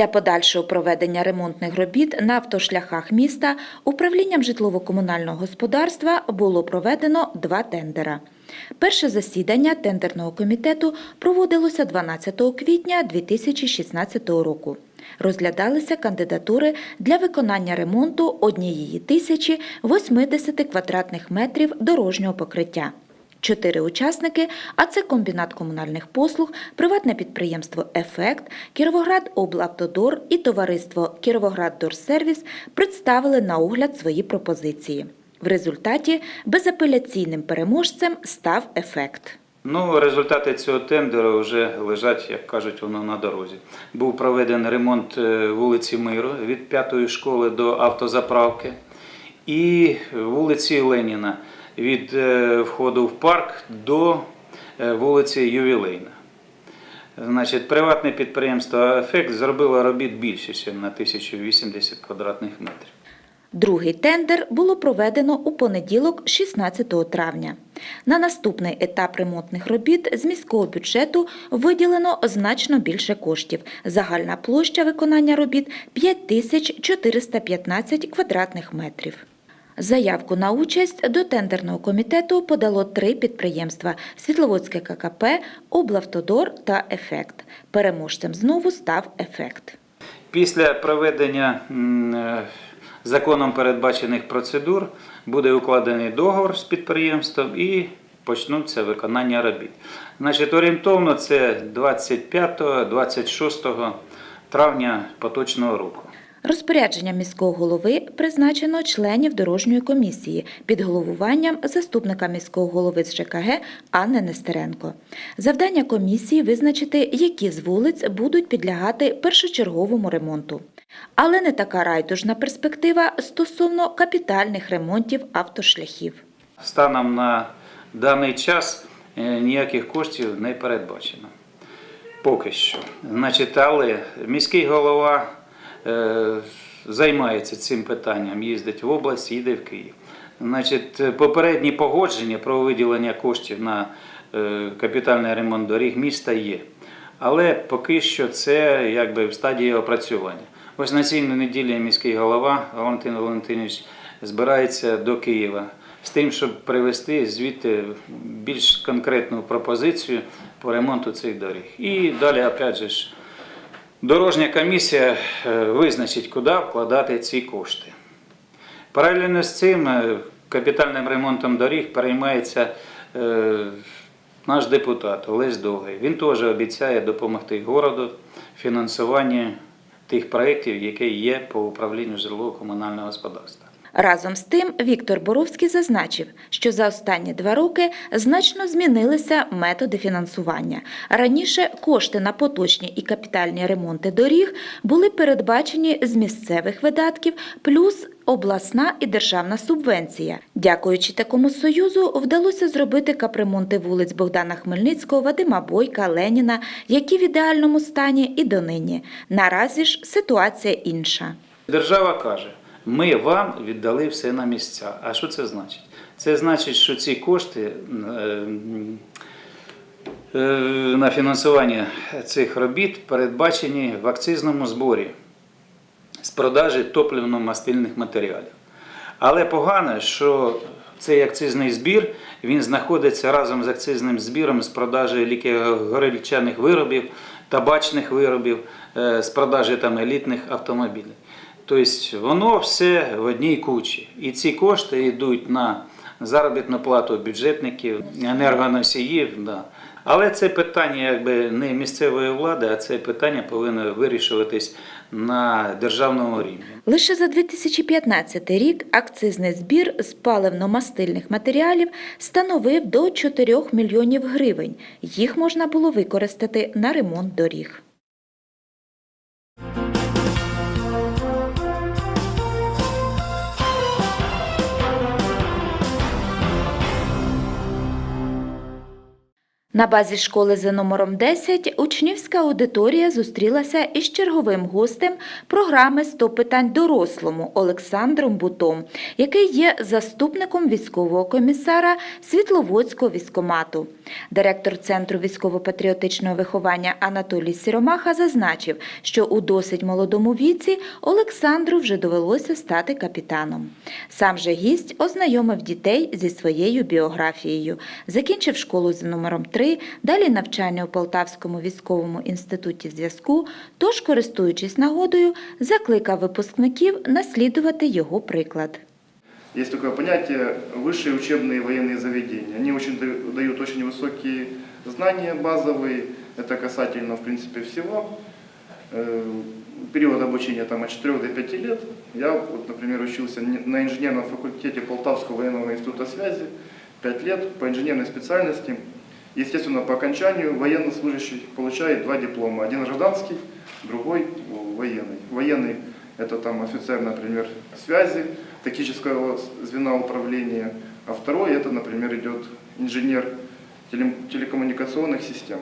Для подальшого проведення ремонтних робіт на автошляхах міста управлінням житлово-комунального господарства було проведено два тендера. Перше засідання тендерного комітету проводилося 12 квітня 2016 року. Розглядалися кандидатури для виконання ремонту однієї тисячі 80 квадратних метрів дорожнього покриття. Чотири учасники, а це комбінат комунальних послуг, приватне підприємство Ефект, Кіровоград облавтодор і товариство Кіровограддорсервіс представили на огляд свої пропозиції. В результаті безапеляційним переможцем став ефект. Ну, результати цього тендеру вже лежать, як кажуть, воно на дорозі. Був проведений ремонт е, вулиці Миру від п'ятої школи до автозаправки і вулиці Леніна від е, входу в парк до е, вулиці Ювілейна. Значить, приватне підприємство «Ефект» зробило робіт більше, ніж на 1080 квадратних метрів. Другий тендер було проведено у понеділок, 16 травня. На наступний етап ремонтних робіт з міського бюджету виділено значно більше коштів. Загальна площа виконання робіт 5415 квадратних метрів. Заявку на участь до тендерного комітету подало три підприємства: Світловодське ККП, Облавтодор та Ефект. Переможцем знову став Ефект. Після проведення е, законом передбачених процедур буде укладений договор з підприємством і почнуться виконання робіт. Значить, орієнтовно це 25-26 травня поточного року. Розпорядження міського голови призначено членів дорожньої комісії під головуванням заступника міського голови з ЖКГ Анни Нестеренко. Завдання комісії визначити, які з вулиць будуть підлягати першочерговому ремонту. Але не така райдужна перспектива стосовно капітальних ремонтів автошляхів. Станом на даний час е, ніяких коштів не передбачено. Поки що. Значить, але міський голова займається цим питанням, їздить в область, їде в Київ. Значить, попередні погодження про виділення коштів на е, капітальний ремонт доріг міста є. Але поки що це якби в стадії опрацювання. Ось на цій неділі міський голова Валентин Валентинович збирається до Києва з тим, щоб привести звідти більш конкретну пропозицію по ремонту цих доріг. І далі, опять же, дорожня комісія е, визначить, куди вкладати ці кошти. Паралельно з цим е, капітальним ремонтом доріг переймається е, наш депутат Олесь Довгий. Він теж обіцяє допомогти городу в фінансуванні тих проєктів, які є по управлінню житлово-комунального господарства. Разом з тим, Віктор Боровський зазначив, що за останні два роки значно змінилися методи фінансування. Раніше кошти на поточні і капітальні ремонти доріг були передбачені з місцевих видатків плюс обласна і державна субвенція. Дякуючи такому союзу, вдалося зробити капремонти вулиць Богдана Хмельницького, Вадима Бойка, Леніна, які в ідеальному стані і донині. Наразі ж ситуація інша. Держава каже, ми вам віддали все на місця. А що це значить? Це значить, що ці кошти е, е, на фінансування цих робіт передбачені в акцизному зборі з продажі топливно-мастильних матеріалів. Але погано, що цей акцизний збір він знаходиться разом з акцизним збіром з продажі лікаргорильчаних виробів, табачних виробів, е, з продажі там елітних автомобілів. Тобто воно все в одній кучі. І ці кошти йдуть на заробітну плату бюджетників, енергоносіїв. Да. Але це питання якби не місцевої влади, а це питання повинно вирішуватись на державному рівні. Лише за 2015 рік акцизний збір з паливно-мастильних матеріалів становив до 4 мільйонів гривень. Їх можна було використати на ремонт доріг. На базі школи за номером 10 учнівська аудиторія зустрілася із черговим гостем програми «100 питань дорослому Олександром Бутом, який є заступником військового комісара Світловодського військомату. Директор Центру військово-патріотичного виховання Анатолій Сіромаха зазначив, що у досить молодому віці Олександру вже довелося стати капітаном. Сам же гість ознайомив дітей зі своєю біографією. Закінчив школу за номером 3, далі навчання у Полтавському військовому інституті зв'язку, тож, користуючись нагодою, закликав випускників наслідувати його приклад. Есть такое понятие высшие учебные военные заведения. Они очень даю- дают очень высокие знания базовые. Это касательно, в принципе, всего. Э, Период обучения там от 4 до 5 лет. Я, вот, например, учился не- на инженерном факультете Полтавского военного института связи 5 лет по инженерной специальности. Естественно, по окончанию военнослужащий получает два диплома. Один гражданский, другой военный. Военный – это там офицер, например, связи, тактического звена управления, а второй это, например, идет инженер теле- телекоммуникационных систем.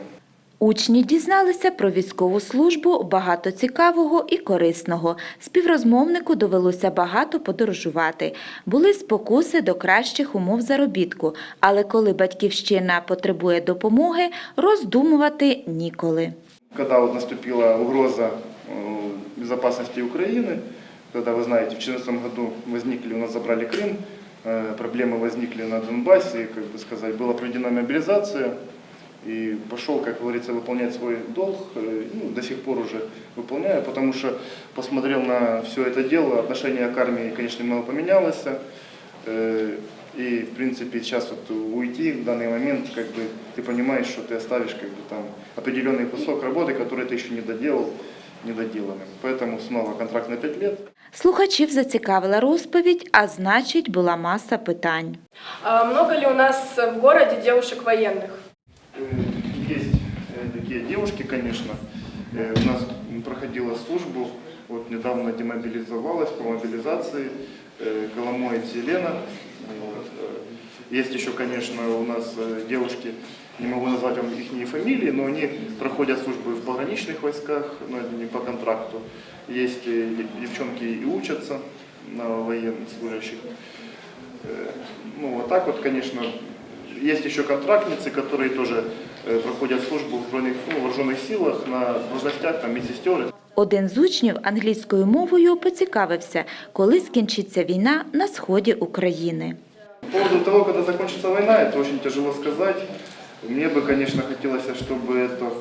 Учні дізналися про військову службу багато цікавого і корисного. Співрозмовнику довелося багато подорожувати. Були спокуси до кращих умов заробітку, але коли батьківщина потребує допомоги, роздумувати ніколи. Когда вот наступила угроза э, безопасности Украины, когда, вы знаете, в 2014 году возникли, у нас забрали Крым, э, проблемы возникли на Донбассе, как бы сказать, была проведена мобилизация, и пошел, как говорится, выполнять свой долг, э, ну, до сих пор уже выполняю, потому что посмотрел на все это дело, отношение к армии, конечно, немного поменялось, э, и, в принципе, сейчас вот уйти в данный момент, как бы, ты понимаешь, что ты оставишь, как бы, там, определенный кусок работы, который ты еще не доделал, недоделанным. Поэтому снова контракт на 5 лет. Слухачів зацікавила розповідь, а значить, була маса питань. А много ли у нас в городе девушек военных? Такие девушки, конечно. Э, У нас проходила службу, вот недавно демобилизовалась по мобилизации, э, Коломоец Елена. Вот. э, Есть еще, конечно, у нас девушки, не могу назвать вам их фамилии, но они проходят службу в пограничных войсках, но это не по контракту. Есть дев- девчонки и учатся на военнослужащих. Э, Ну, вот так вот, конечно, есть еще контрактницы, которые тоже э, проходят службу в збройних ну, вооруженных силах на должностях, там, медсестер. Один з учнів англійською мовою поцікавився, коли скінчиться війна на сході України. По поводу того, когда закончится война, это очень тяжело сказать. Мне бы, конечно, хотелось, чтобы это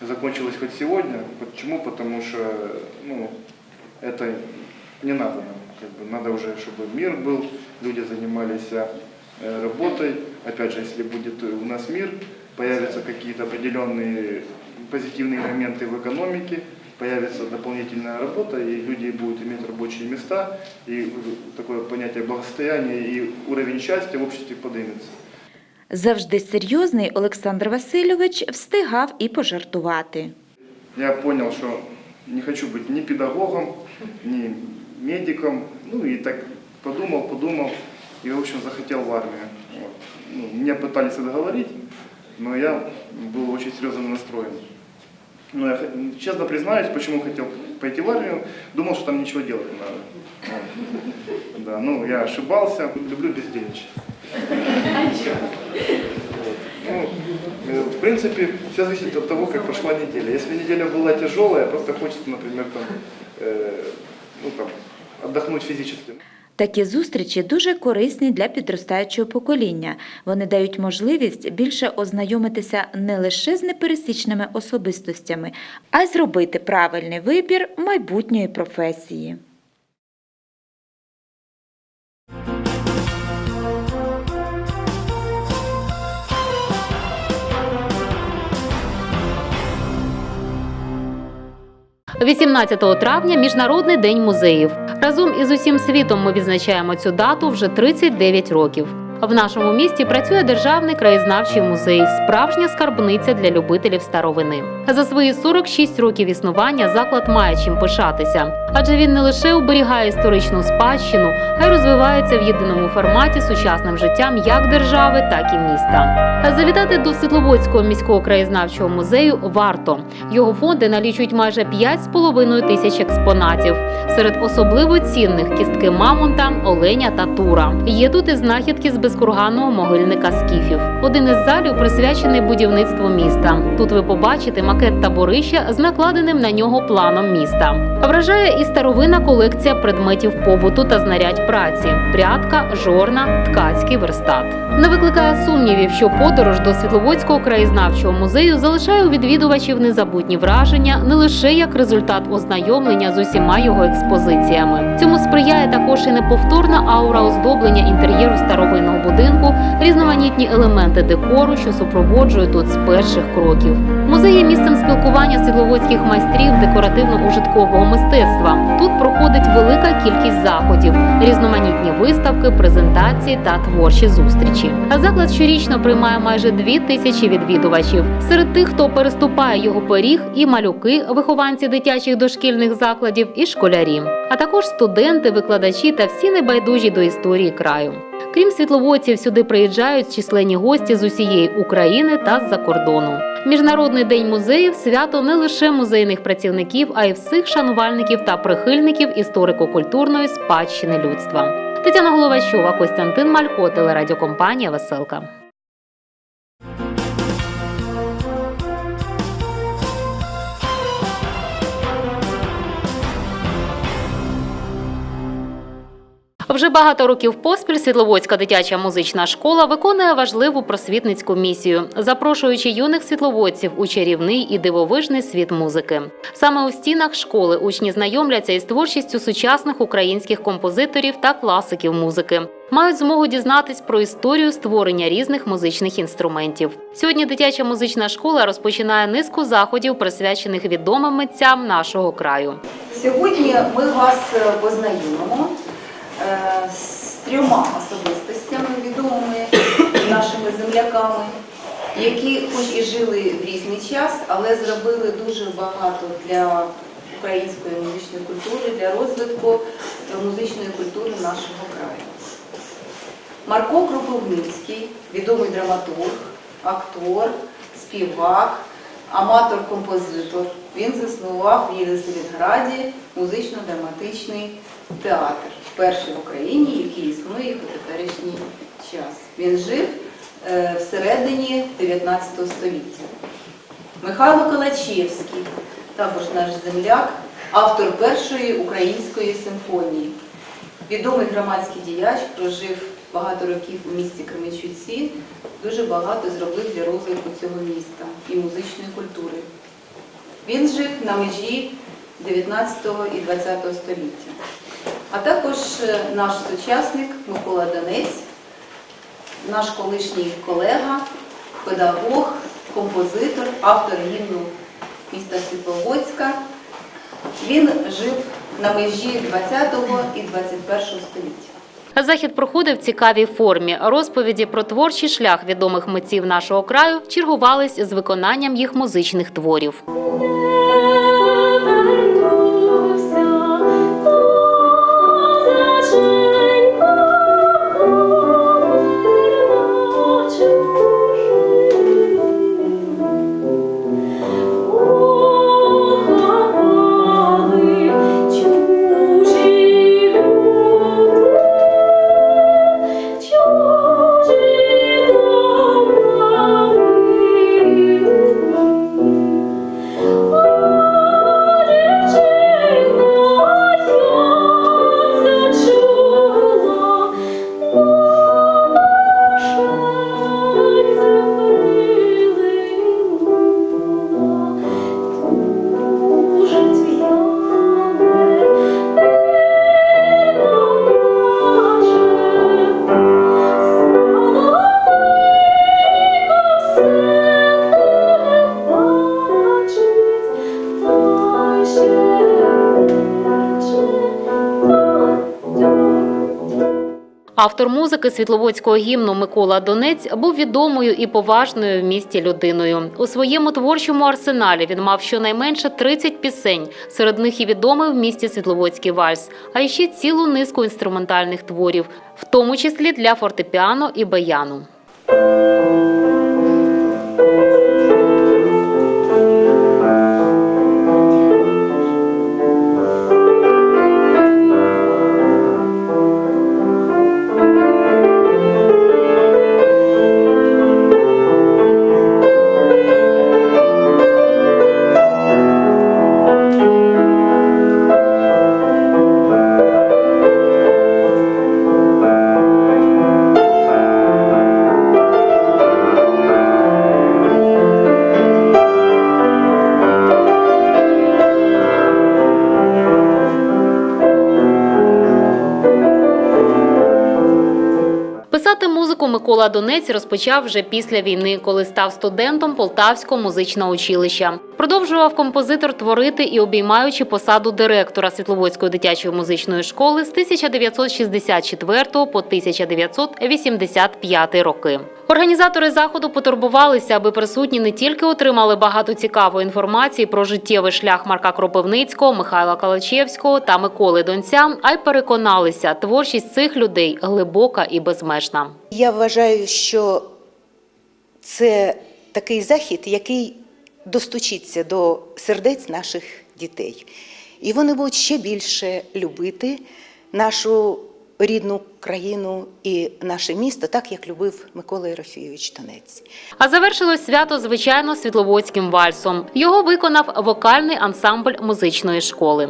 закончилось хоть сегодня. Почему? Потому что ну, это не надо нам. Как бы надо уже, чтобы мир был, люди занимались э, работой. Опять же, если будет у нас мир, появятся какие-то определенные позитивные моменты в экономике, появится дополнительная работа, и люди будут иметь рабочие места, и такое понятие благосостояния и уровень счастья в обществе поднимется. Завжди серйозний Олександр Васильович встигав і пожартувати. Я понял, что не хочу быть ни педагогом, ни медиком, ну и так подумал, подумал, и, в общем, захотел в армию. Вот. Ну, меня пытались отговорить, Но я был очень серьезно настроен. Но я честно признаюсь, почему хотел пойти в армию, думал, что там ничего делать не надо. Вот. Да, ну, я ошибался, люблю бездельничать. Ну, э, в принципе, все зависит от того, как прошла неделя. Если неделя была тяжелая, просто хочется, например, там, э, ну, там, отдохнуть физически. Такі зустрічі дуже корисні для підростаючого покоління. Вони дають можливість більше ознайомитися не лише з непересічними особистостями, а й зробити правильний вибір майбутньої професії. – 18 травня Міжнародний день музеїв. Разом із усім світом ми відзначаємо цю дату вже 39 років. В нашому місті працює державний краєзнавчий музей, справжня скарбниця для любителів старовини. За свої 46 років існування заклад має чим пишатися, адже він не лише оберігає історичну спадщину, а й розвивається в єдиному форматі сучасним життям як держави, так і міста. Завітати до Світловодського міського краєзнавчого музею варто. Його фонди налічують майже 5,5 тисяч експонатів. Серед особливо цінних кістки мамонта, оленя та тура. Є тут і знахідки з безкурганного могильника скіфів. Один із залів присвячений будівництву міста. Тут ви побачите макет таборища з накладеним на нього планом міста. Вражає і старовинна колекція предметів побуту та знарядь праці: прядка, жорна, ткацький верстат. Не викликає сумнівів, що подорож до Світловодського краєзнавчого музею залишає у відвідувачів незабутні враження не лише як результат ознайомлення з усіма його експозиціями. Цьому сприяє також і неповторна аура оздоблення інтер'єру старовинного будинку, різноманітні елементи декору, що супроводжують тут з перших кроків. Музей є місцем спілкування світловодських майстрів декоративно-ужиткового мистецтва. Тут проходить велика кількість заходів, різноманітні виставки, презентації та творчі зустрічі. А заклад щорічно приймає майже дві тисячі відвідувачів. Серед тих, хто переступає його поріг, і малюки, вихованці дитячих дошкільних закладів, і школярі, а також студенти, викладачі та всі небайдужі до історії краю. Крім світловодців, сюди приїжджають численні гості з усієї України та з-за кордону. Міжнародний день музеїв свято не лише музейних працівників, а й всіх шанувальників та прихильників історико-культурної спадщини людства. Тетяна Головачова, Костянтин Малько, телерадіокомпанія Веселка. Вже багато років поспіль Світловодська дитяча музична школа виконує важливу просвітницьку місію, запрошуючи юних світловодців у чарівний і дивовижний світ музики. Саме у стінах школи учні знайомляться із творчістю сучасних українських композиторів та класиків музики. Мають змогу дізнатись про історію створення різних музичних інструментів. Сьогодні дитяча музична школа розпочинає низку заходів, присвячених відомим митцям нашого краю. Сьогодні ми вас е, познайомимо з трьома особистостями, відомими нашими земляками, які хоч і жили в різний час, але зробили дуже багато для української музичної культури, для розвитку музичної культури нашого краю. Марко Кропивницький, відомий драматург, актор, співак, аматор-композитор. Він заснував в Єлисаветграді музично-драматичний театр, перший в Україні, який існує по теперішній час. Він жив е, всередині 19 століття. Михайло Калачевський, також наш земляк, автор першої української симфонії. Відомий громадський діяч прожив багато років у місті Кременчуці, дуже багато зробив для розвитку цього міста і музичної культури. Він жив на межі 19 і 20 століття. А також е, наш сучасник Микола Донець, наш колишній колега, педагог, композитор, автор гімну міста Світловодська. Він жив на межі 20 і 21 століття. Захід проходив в цікавій формі. Розповіді про творчий шлях відомих митців нашого краю чергувались з виконанням їх музичних творів. Автор музики світловодського гімну Микола Донець був відомою і поважною в місті людиною. У своєму творчому арсеналі він мав щонайменше 30 пісень. Серед них і відомий в місті Світловодський вальс, а ще цілу низку інструментальних творів, в тому числі для фортепіано і баяну. Музику Микола Донець розпочав вже після війни, коли став студентом Полтавського музичного училища. Продовжував композитор творити і обіймаючи посаду директора Світловодської дитячої музичної школи з 1964 по 1985 роки. Організатори заходу потурбувалися, аби присутні не тільки отримали багато цікавої інформації про життєвий шлях Марка Кропивницького, Михайла Калачевського та Миколи Донця, а й переконалися, творчість цих людей глибока і безмежна. Я вважаю, що це такий захід, який достучиться до сердець наших дітей. І вони будуть ще більше любити нашу рідну країну і наше місто, так як любив Микола Єрофійович Тонець. А завершилось свято звичайно світловодським вальсом. Його виконав вокальний ансамбль музичної школи.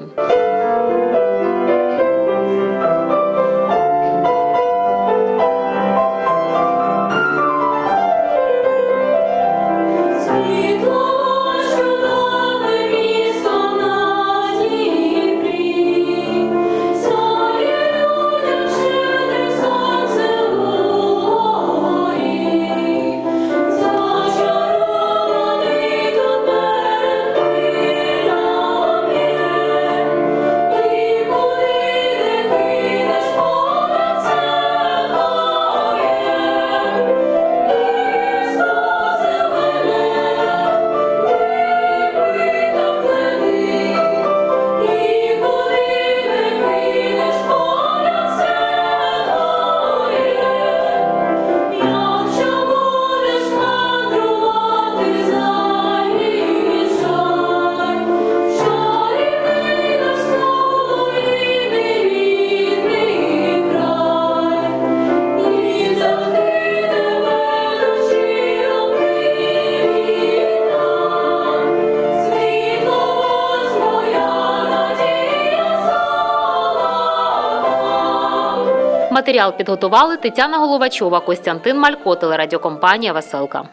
Матеріал підготували Тетяна Головачова, Костянтин Малько, телерадіокомпанія Веселка.